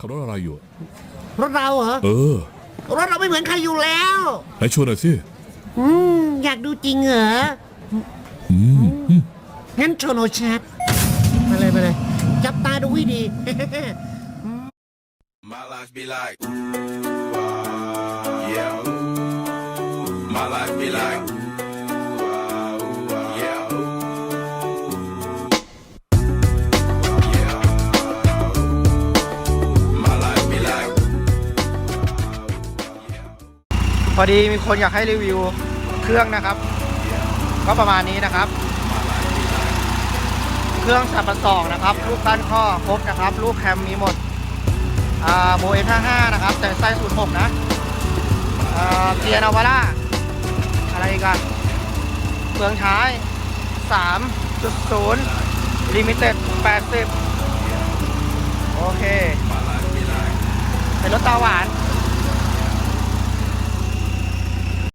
ขับรถอะไรอยู่ รถเราเหรอ เออรถเราไม่เหมือนใครอยู่แล้ว ไหนชวนหน่อยสิอืม อยากดูจริงเหรอ อืมอืมงั้นโชว์โนชัดมาเลยมาเลย จับตาดูให้ดี My life be like, ooh, ah, yeah. ooh. My life be like, ooh, พอดีมีคนอยากให้รีวิวเครื่องนะครับ ก็ประมาณนี้นะครับ เครื่องสับประสองนะครับ ลูกด้านข้อครบนะครับ ลูกแคมมีหมดอ่าโบเอ55นะครับ แต่ไส้สูตร6นะอ่าเกียร์นาวาร่าอะไรกันเปลืองใช้3.0ลิมิเต็ด80โอเค เป็นรถตาหวาน